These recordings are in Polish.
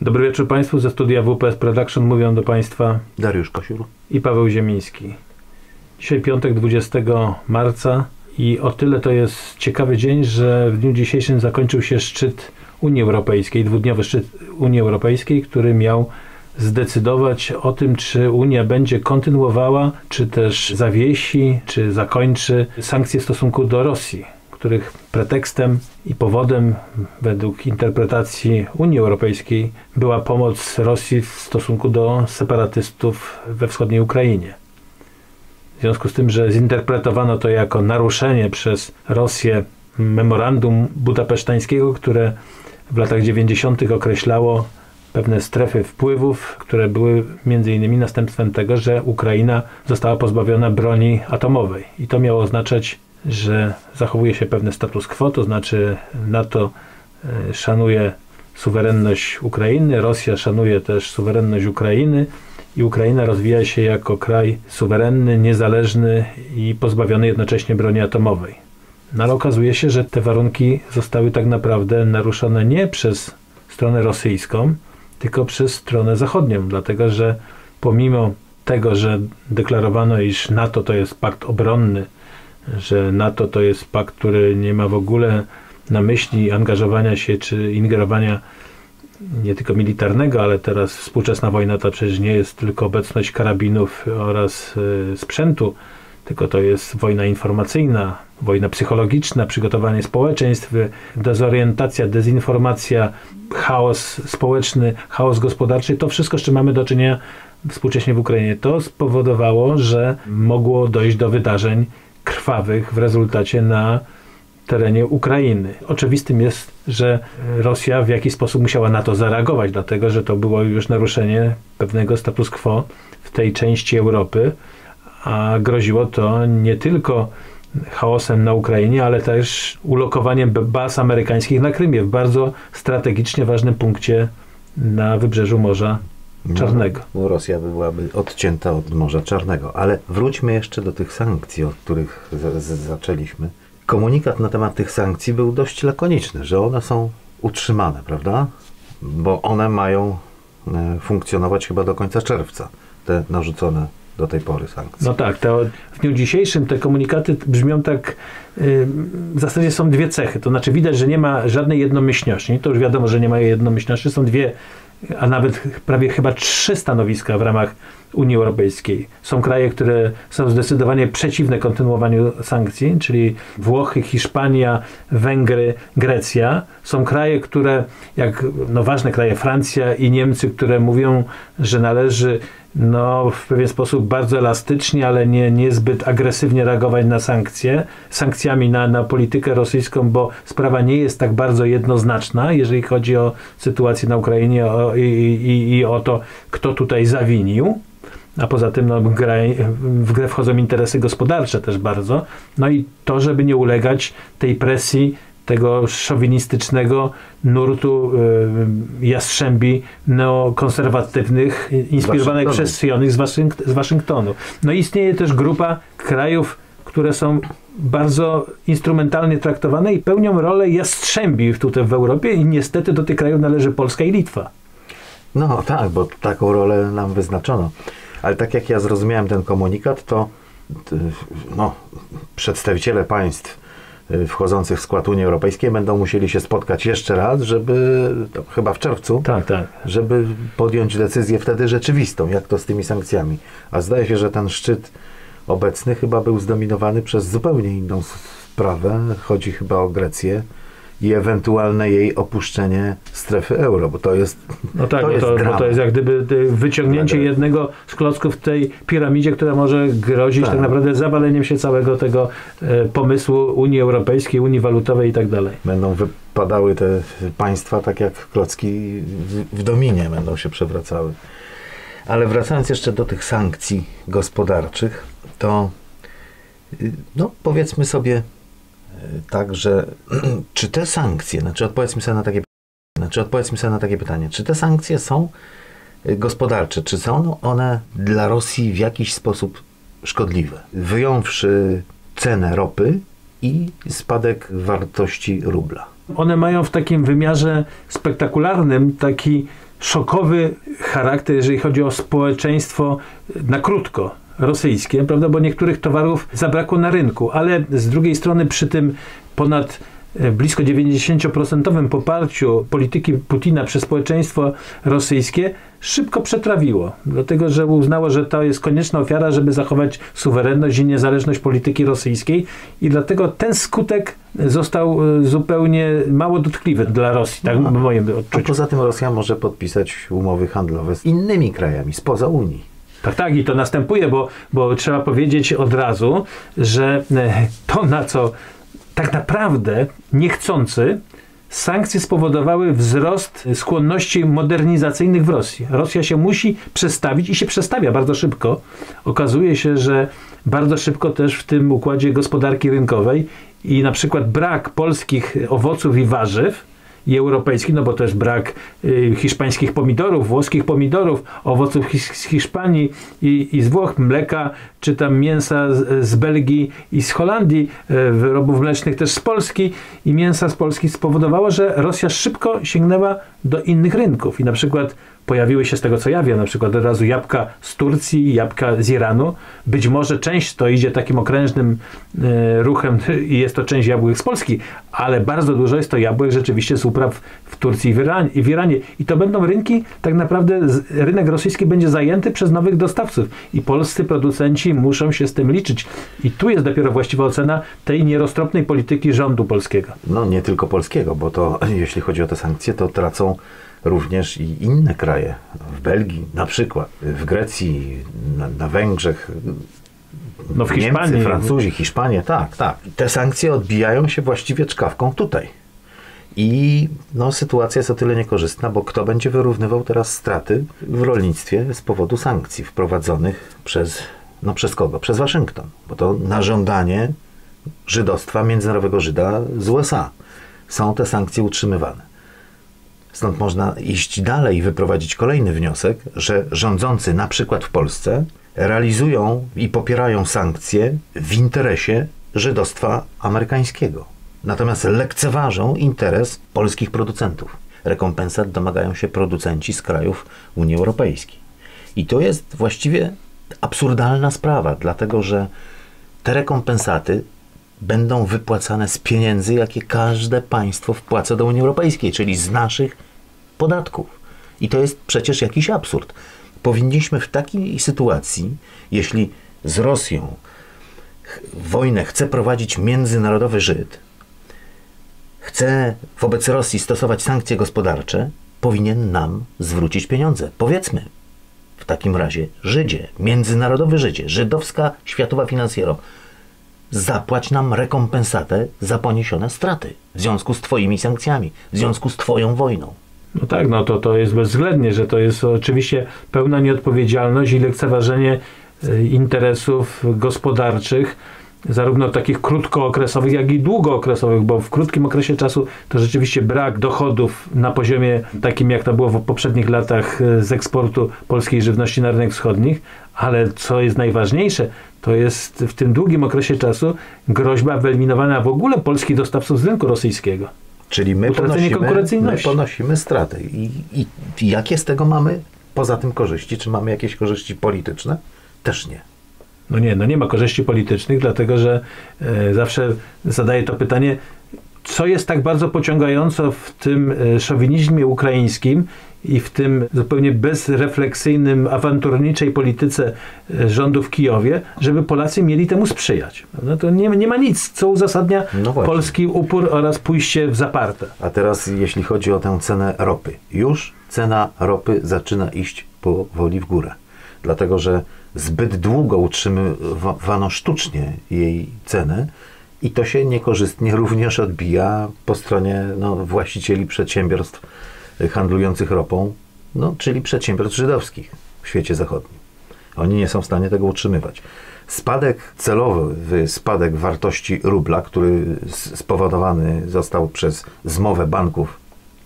Dobry wieczór Państwu. Ze studia WPS Production mówią do Państwa Dariusz Kosiur i Paweł Ziemiński. Dzisiaj piątek 20 marca i o tyle to jest ciekawy dzień, że w dniu dzisiejszym zakończył się szczyt Unii Europejskiej, dwudniowy szczyt Unii Europejskiej, który miał zdecydować o tym, czy Unia będzie kontynuowała, czy też zawiesi, czy zakończy sankcje w stosunku do Rosji, których pretekstem i powodem, według interpretacji Unii Europejskiej, była pomoc Rosji w stosunku do separatystów we wschodniej Ukrainie. W związku z tym, że zinterpretowano to jako naruszenie przez Rosję memorandum budapesztańskiego, które w latach 90. określało pewne strefy wpływów, które były między innymi następstwem tego, że Ukraina została pozbawiona broni atomowej. I to miało oznaczać, że zachowuje się pewne status quo, to znaczy NATO e, szanuje suwerenność Ukrainy, Rosja szanuje też suwerenność Ukrainy i Ukraina rozwija się jako kraj suwerenny, niezależny i pozbawiony jednocześnie broni atomowej. No ale okazuje się, że te warunki zostały tak naprawdę naruszone nie przez stronę rosyjską, tylko przez stronę zachodnią, dlatego że pomimo tego, że deklarowano, iż NATO to jest pakt obronny, że NATO to jest pakt, który nie ma w ogóle na myśli angażowania się czy ingerowania nie tylko militarnego, ale teraz współczesna wojna to przecież nie jest tylko obecność karabinów oraz y, sprzętu, tylko to jest wojna informacyjna, wojna psychologiczna, przygotowanie społeczeństw, dezorientacja, dezinformacja, chaos społeczny, chaos gospodarczy, to wszystko, z czym mamy do czynienia współcześnie w Ukrainie, to spowodowało, że mogło dojść do wydarzeń krwawych w rezultacie na terenie Ukrainy. Oczywistym jest, że Rosja w jakiś sposób musiała na to zareagować, dlatego że to było już naruszenie pewnego status quo w tej części Europy, a groziło to nie tylko chaosem na Ukrainie, ale też ulokowaniem baz amerykańskich na Krymie, w bardzo strategicznie ważnym punkcie na wybrzeżu Morza Czarnego. No, Rosja byłaby odcięta od Morza Czarnego. Ale wróćmy jeszcze do tych sankcji, od których z, z, zaczęliśmy. Komunikat na temat tych sankcji był dość lakoniczny, że one są utrzymane, prawda? Bo one mają e, funkcjonować chyba do końca czerwca, te narzucone do tej pory sankcje. No tak, to w dniu dzisiejszym te komunikaty brzmią tak, yy, w zasadzie są dwie cechy, to znaczy widać, że nie ma żadnej jednomyślności, to już wiadomo, że nie ma jednomyślności, są dwie, a nawet prawie chyba trzy stanowiska w ramach Unii Europejskiej. Są kraje, które są zdecydowanie przeciwne kontynuowaniu sankcji, czyli Włochy, Hiszpania, Węgry, Grecja. Są kraje, które, jak no ważne kraje, Francja i Niemcy, które mówią, że należy no, w pewien sposób bardzo elastycznie, ale nie, niezbyt agresywnie reagować na sankcje, sankcjami na, na politykę rosyjską, bo sprawa nie jest tak bardzo jednoznaczna, jeżeli chodzi o sytuację na Ukrainie o, i, i, i o to, kto tutaj zawinił. A poza tym no, w, grę, w grę wchodzą interesy gospodarcze też bardzo. No i to, żeby nie ulegać tej presji tego szowinistycznego nurtu y, jastrzębi neokonserwatywnych, inspirowanych przez Sionych z, Waszyng z Waszyngtonu. No i istnieje też grupa krajów, które są bardzo instrumentalnie traktowane i pełnią rolę jastrzębi tutaj w Europie i niestety do tych krajów należy Polska i Litwa. No tak, bo taką rolę nam wyznaczono. Ale tak jak ja zrozumiałem ten komunikat, to no, przedstawiciele państw y, wchodzących w skład Unii Europejskiej będą musieli się spotkać jeszcze raz, żeby, chyba w czerwcu, tak, tak. żeby podjąć decyzję wtedy rzeczywistą, jak to z tymi sankcjami. A zdaje się, że ten szczyt obecny chyba był zdominowany przez zupełnie inną sprawę. Chodzi chyba o Grecję i ewentualne jej opuszczenie strefy euro, bo to jest. No tak, to, jest, to, bo to jest jak gdyby wyciągnięcie jednego z klocków w tej piramidzie, która może grozić tak, tak naprawdę zawaleniem się całego tego e, pomysłu Unii Europejskiej, Unii Walutowej i tak dalej. Będą wypadały te państwa tak jak klocki w, w dominie będą się przewracały. Ale wracając jeszcze do tych sankcji gospodarczych, to y, no, powiedzmy sobie tak, że czy te sankcje, znaczy odpowiedzmy sobie na takie znaczy odpowiedzmy sobie na takie pytanie, czy te sankcje są y, gospodarcze, czy są one dla Rosji w jakiś sposób szkodliwe, wyjąwszy cenę ropy i spadek wartości rubla. One mają w takim wymiarze spektakularnym taki szokowy charakter, jeżeli chodzi o społeczeństwo na krótko rosyjskie, prawda, bo niektórych towarów zabrakło na rynku, ale z drugiej strony przy tym ponad e, blisko 90% poparciu polityki Putina przez społeczeństwo rosyjskie szybko przetrawiło, dlatego że uznało, że to jest konieczna ofiara, żeby zachować suwerenność i niezależność polityki rosyjskiej i dlatego ten skutek został e, zupełnie mało dotkliwy dla Rosji, tak w moim A odczuciu. poza tym Rosja może podpisać umowy handlowe z innymi krajami spoza Unii. Tak, tak, i to następuje, bo, bo trzeba powiedzieć od razu, że e, to, na co tak naprawdę niechcący sankcje spowodowały wzrost skłonności modernizacyjnych w Rosji. Rosja się musi przestawić i się przestawia bardzo szybko. Okazuje się, że bardzo szybko też w tym układzie gospodarki rynkowej i na przykład brak polskich owoców i warzyw i europejskich, no bo też brak y, hiszpańskich pomidorów, włoskich pomidorów, owoców z Hiszpanii i, i z Włoch, mleka, czy tam mięsa z, z Belgii i z Holandii, y, wyrobów mlecznych też z Polski. I mięsa z Polski spowodowało, że Rosja szybko sięgnęła do innych rynków. I na przykład pojawiły się z tego co ja wiem, na przykład od razu jabłka z Turcji, jabłka z Iranu. Być może część to idzie takim okrężnym e, ruchem i jest to część jabłek z Polski, ale bardzo dużo jest to jabłek rzeczywiście z upraw w Turcji i w Iranie. I, to będą rynki, tak naprawdę rynek rosyjski będzie zajęty przez nowych dostawców i polscy producenci muszą się z tym liczyć. I tu jest dopiero właściwa ocena tej nieroztropnej polityki rządu polskiego. No nie tylko polskiego, bo to jeśli chodzi o te sankcje, to tracą również i inne kraje. W Belgii na przykład, w Grecji, na, na Węgrzech, No w Niemcy, Hiszpanii. Francuzi, Hiszpanie, tak, tak. Te sankcje odbijają się właściwie czkawką tutaj. I no, sytuacja jest o tyle niekorzystna, bo kto będzie wyrównywał teraz straty w rolnictwie z powodu sankcji wprowadzonych przez, no przez kogo? Przez Waszyngton. Bo to na żądanie żydostwa, międzynarodowego Żyda z USA są te sankcje utrzymywane. Stąd można iść dalej i wyprowadzić kolejny wniosek, że rządzący na przykład w Polsce realizują i popierają sankcje w interesie żydostwa amerykańskiego. Natomiast lekceważą interes polskich producentów. Rekompensat domagają się producenci z krajów Unii Europejskiej. I to jest właściwie absurdalna sprawa, dlatego że te rekompensaty będą wypłacane z pieniędzy, jakie każde państwo wpłaca do Unii Europejskiej, czyli z naszych podatków. I to jest przecież jakiś absurd. Powinniśmy w takiej sytuacji, jeśli z Rosją wojnę chce prowadzić międzynarodowy Żyd, chce wobec Rosji stosować sankcje gospodarcze, powinien nam zwrócić pieniądze. Powiedzmy, w takim razie Żydzie, międzynarodowy Żydzie, żydowska światowa finansjero, zapłać nam rekompensatę za poniesione straty w związku z Twoimi sankcjami, w związku z Twoją wojną. No tak, no to, to jest bezwzględnie, że to jest oczywiście pełna nieodpowiedzialność i lekceważenie e, interesów gospodarczych, zarówno takich krótkookresowych, jak i długookresowych, bo w krótkim okresie czasu to rzeczywiście brak dochodów na poziomie takim, jak to było w poprzednich latach e, z eksportu polskiej żywności na rynek wschodnich, ale co jest najważniejsze, to jest w tym długim okresie czasu groźba wyeliminowania w ogóle polskich dostawców z rynku rosyjskiego. Czyli my ponosimy, my ponosimy straty. I, i, jakie z tego mamy poza tym korzyści? Czy mamy jakieś korzyści polityczne? Też nie. No nie, no nie ma korzyści politycznych, dlatego że e, zawsze zadaję to pytanie, co jest tak bardzo pociągająco w tym e, szowinizmie ukraińskim i w tym zupełnie bezrefleksyjnym, awanturniczej polityce e, rządu w Kijowie, żeby Polacy mieli temu sprzyjać. No to nie, nie ma nic, co uzasadnia No polski upór oraz pójście w zaparte. A teraz jeśli chodzi o tę cenę ropy. Już cena ropy zaczyna iść powoli w górę. Dlatego, że zbyt długo utrzymywano sztucznie jej cenę i to się niekorzystnie również odbija po stronie no, właścicieli przedsiębiorstw handlujących ropą, no, czyli przedsiębiorstw żydowskich w świecie zachodnim. Oni nie są w stanie tego utrzymywać. Spadek celowy, spadek wartości rubla, który spowodowany został przez zmowę banków,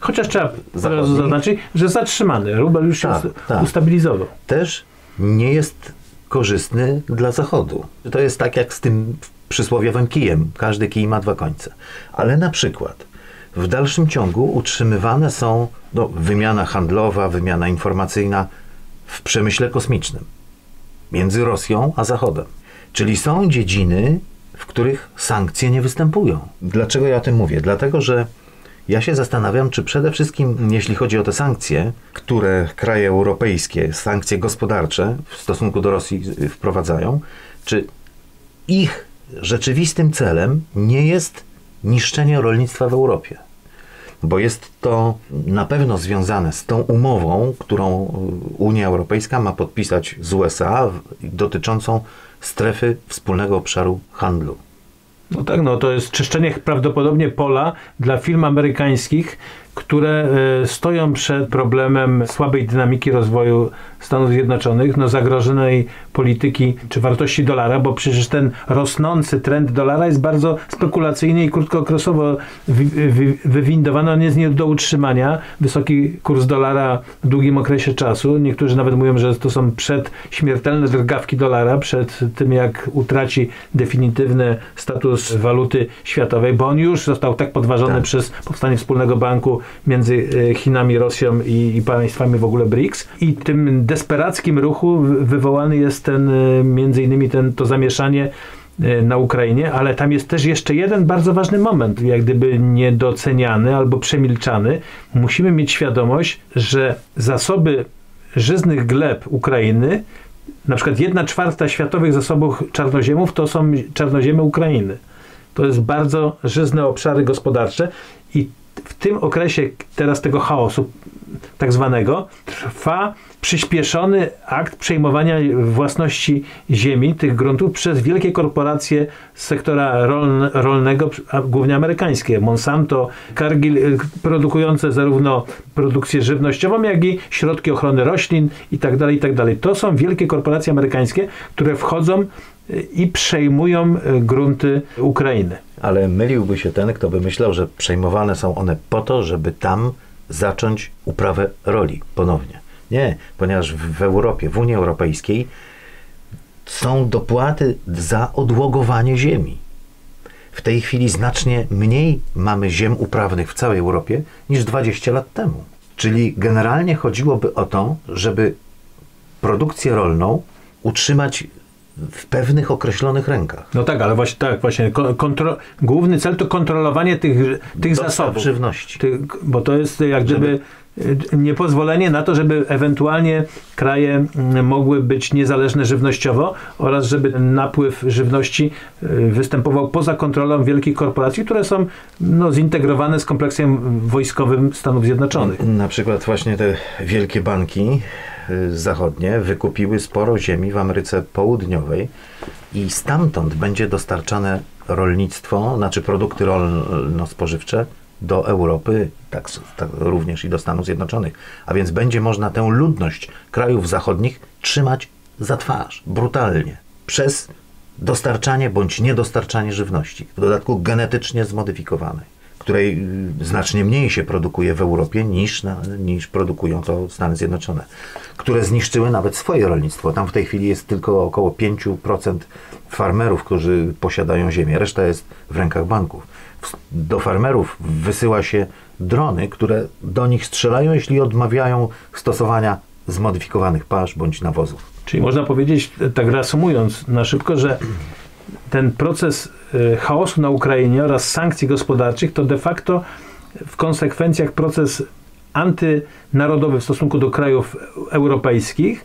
Chociaż trzeba Zachodnich. zaznaczyć, że zatrzymany. Rubel już się Tak, tak. ustabilizował. też nie jest korzystny dla Zachodu. To jest tak jak z tym przysłowiowym kijem. Każdy kij ma dwa końce. Ale na przykład w dalszym ciągu utrzymywane są no, wymiana handlowa, wymiana informacyjna w przemyśle kosmicznym między Rosją a Zachodem. Czyli są dziedziny, w których sankcje nie występują. Dlaczego ja o tym mówię? Dlatego, że ja się zastanawiam, czy przede wszystkim, jeśli chodzi o te sankcje, które kraje europejskie, sankcje gospodarcze w stosunku do Rosji wprowadzają, czy ich rzeczywistym celem nie jest niszczenie rolnictwa w Europie. Bo jest to na pewno związane z tą umową, którą Unia Europejska ma podpisać z USA dotyczącą strefy wspólnego obszaru handlu. No tak, no to jest czyszczenie prawdopodobnie pola dla firm amerykańskich, które e, stoją przed problemem słabej dynamiki rozwoju Stanów Zjednoczonych, no zagrożonej polityki czy wartości dolara, bo przecież ten rosnący trend dolara jest bardzo spekulacyjny i krótkookresowo wywindowany. On jest nie do utrzymania. Wysoki kurs dolara w długim okresie czasu. Niektórzy nawet mówią, że to są przedśmiertelne drgawki dolara przed tym, jak utraci definitywny status waluty światowej, bo on już został tak podważony tak. przez powstanie wspólnego banku między e, Chinami, Rosją i, i państwami w ogóle BRICS. I tym desperackim ruchu wywołany jest ten, e, między innymi ten, to zamieszanie e, na Ukrainie, ale tam jest też jeszcze jeden bardzo ważny moment, jak gdyby niedoceniany albo przemilczany. Musimy mieć świadomość, że zasoby żyznych gleb Ukrainy, na przykład jedna czwarta światowych zasobów czarnoziemów to są czarnoziemy Ukrainy. To jest bardzo żyzne obszary gospodarcze i w tym okresie teraz tego chaosu tak zwanego trwa przyspieszony akt przejmowania własności ziemi, tych gruntów przez wielkie korporacje z sektora rolnego, głównie amerykańskie. Monsanto, Cargill, y, produkujące zarówno produkcję żywnościową, jak i środki ochrony roślin itd. Tak itd. Tak to są wielkie korporacje amerykańskie, które wchodzą y, i przejmują y, grunty Ukrainy. Ale myliłby się ten, kto by myślał, że przejmowane są one po to, żeby tam zacząć uprawę roli ponownie. Nie, ponieważ w Europie, w Unii Europejskiej są dopłaty za odłogowanie ziemi. W tej chwili znacznie mniej mamy ziem uprawnych w całej Europie niż 20 lat temu. Czyli generalnie chodziłoby o to, żeby produkcję rolną utrzymać w pewnych określonych rękach. No tak, ale właśnie tak, właśnie kontro, główny cel to kontrolowanie tych, tych zasobów. żywności. Bo to jest jak gdyby y, niepozwolenie na to, żeby ewentualnie kraje mm, mogły być niezależne żywnościowo oraz żeby napływ żywności y, występował poza kontrolą wielkich korporacji, które są no, zintegrowane z kompleksem wojskowym Stanów Zjednoczonych. Na przykład właśnie te wielkie banki zachodnie wykupiły sporo ziemi w Ameryce Południowej i stamtąd będzie dostarczane rolnictwo, znaczy produkty rolno-spożywcze do Europy, tak, tak, również i do Stanów Zjednoczonych. A więc będzie można tę ludność krajów zachodnich trzymać za twarz, brutalnie, przez dostarczanie bądź niedostarczanie żywności, w dodatku genetycznie zmodyfikowanej której y, znacznie mniej się produkuje w Europie niż, na, niż produkują to Stany Zjednoczone, które zniszczyły nawet swoje rolnictwo. Tam w tej chwili jest tylko około 5% farmerów, którzy posiadają ziemię, reszta jest w rękach banków. Do farmerów wysyła się drony, które do nich strzelają, jeśli odmawiają stosowania zmodyfikowanych pasz bądź nawozów. Czyli można powiedzieć, tak reasumując na szybko, że ten proces y, chaosu na Ukrainie oraz sankcji gospodarczych to de facto w konsekwencjach proces antynarodowy w stosunku do krajów europejskich,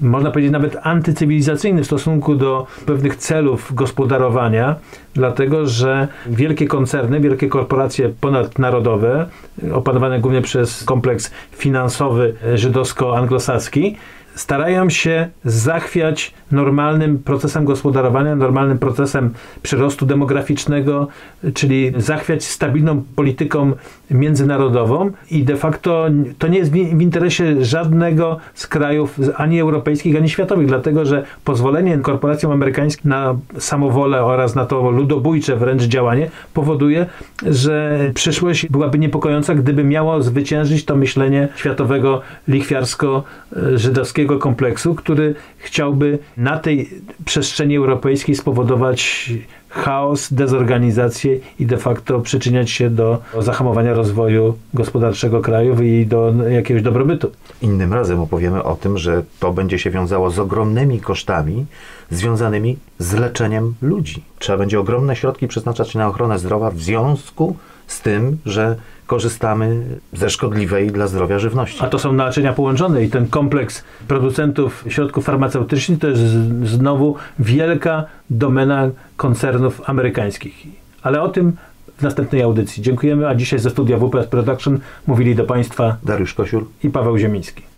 można powiedzieć nawet antycywilizacyjny w stosunku do pewnych celów gospodarowania, dlatego że wielkie koncerny, wielkie korporacje ponadnarodowe, opanowane głównie przez kompleks finansowy żydowsko-anglosacki, starają się zachwiać normalnym procesem gospodarowania, normalnym procesem przyrostu demograficznego, czyli zachwiać stabilną polityką międzynarodową i de facto to nie jest w interesie żadnego z krajów ani europejskich, ani światowych, dlatego że pozwolenie korporacjom amerykańskim na samowolę oraz na to ludobójcze wręcz działanie powoduje, że przyszłość byłaby niepokojąca, gdyby miało zwyciężyć to myślenie światowego lichwiarsko-żydowskiego wielkiego kompleksu, który chciałby na tej przestrzeni europejskiej spowodować chaos, dezorganizację i de facto przyczyniać się do zahamowania rozwoju gospodarczego kraju i do jakiegoś dobrobytu. Innym razem opowiemy o tym, że to będzie się wiązało z ogromnymi kosztami związanymi z leczeniem ludzi. Trzeba będzie ogromne środki przeznaczać na ochronę zdrowia w związku z tym, że korzystamy ze szkodliwej dla zdrowia żywności. A to są naczynia połączone i ten kompleks producentów środków farmaceutycznych to jest znowu wielka domena koncernów amerykańskich. Ale o tym w następnej audycji. Dziękujemy, a dzisiaj ze studia WPS Production mówili do Państwa Dariusz Kosiur i Paweł Ziemiński.